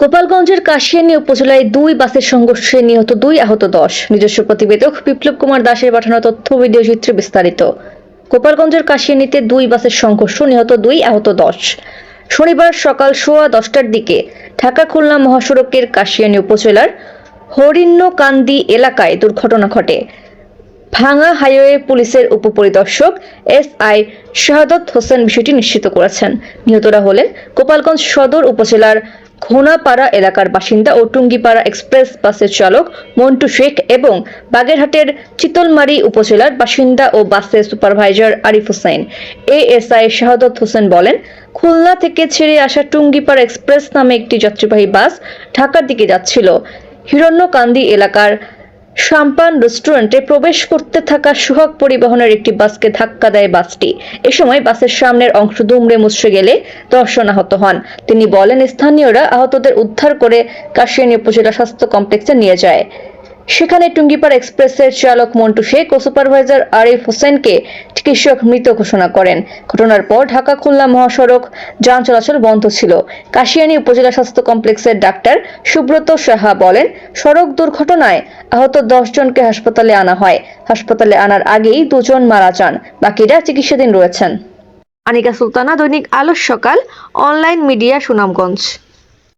গোপালগঞ্জের কাশিয়ানী উপজেলায় দুই বাসের সংঘর্ষে নিহত দুই আহত দশ। নিজস্ব প্রতিবেদক বিপ্লব কুমার দাসের পাঠানো তথ্য ভিডিও চিত্রে বিস্তারিত। গোপালগঞ্জের কাশিয়ানীতে দুই বাসের সংঘর্ষ নিহত দুই আহত দশ। শনিবার সকাল সোয়া দশটার দিকে ঢাকা খুলনা মহাসড়কের কাশিয়ানী উপজেলার হরিণ্যকান্দি এলাকায় দুর্ঘটনা ঘটে। ভাঙা হাইওয়ে পুলিশের উপপরিদর্শক এস আই শাহাদত হোসেন বিষয়টি নিশ্চিত করেছেন। নিহতরা হলেন গোপালগঞ্জ সদর উপজেলার ঘোনাপাড়া এলাকার বাসিন্দা ও টুঙ্গিপাড়া এক্সপ্রেস বাসের চালক মন্টু শেখ এবং বাগেরহাটের চিতলমারি উপজেলার বাসিন্দা ও বাসের সুপারভাইজার আরিফ হোসেন। এএসআই শাহাদত হোসেন বলেন, খুলনা থেকে ছেড়ে আসা টুঙ্গিপাড়া এক্সপ্রেস নামে একটি যাত্রীবাহী বাস ঢাকার দিকে যাচ্ছিল। হিরণ্যকান্দি এলাকার সাম্পান রেস্টুরেন্টে প্রবেশ করতে থাকা সুহাগ পরিবহনের একটি বাসকে ধাক্কা দেয় বাসটি। এ সময় বাসের সামনের অংশ দুমড়ে মুচড়ে গেলে দর্শন আহত হন। তিনি বলেন, স্থানীয়রা আহতদের উদ্ধার করে কাশিয়ানী উপজেলা স্বাস্থ্য কমপ্লেক্সে নিয়ে যায়। সেখানে টুঙ্গিপাড় এক্সপ্রেসের চালক মন্টু শেখ ও সুপারভাইজার আরিফ হোসেনকে চিকিৎসক মৃত ঘোষণা করেন। ঘটনার পর ঢাকা খুলনা মহাসড়ক যান চলাচল বন্ধ ছিল। কাশিয়ানী উপজেলা স্বাস্থ্য কমপ্লেক্সের ডাক্তার সুব্রত সাহা বলেন, সড়ক দুর্ঘটনায় আহত জনকে হাসপাতালে আনা হয়। হাসপাতালে আনার আগেই দুজন মারা যান। বাকিরা চিকিৎসাধীন রয়েছেন। আনিকা সুলতানা দৈনিক আলোর সকাল, অনলাইন মিডিয়া সুনামগঞ্জ।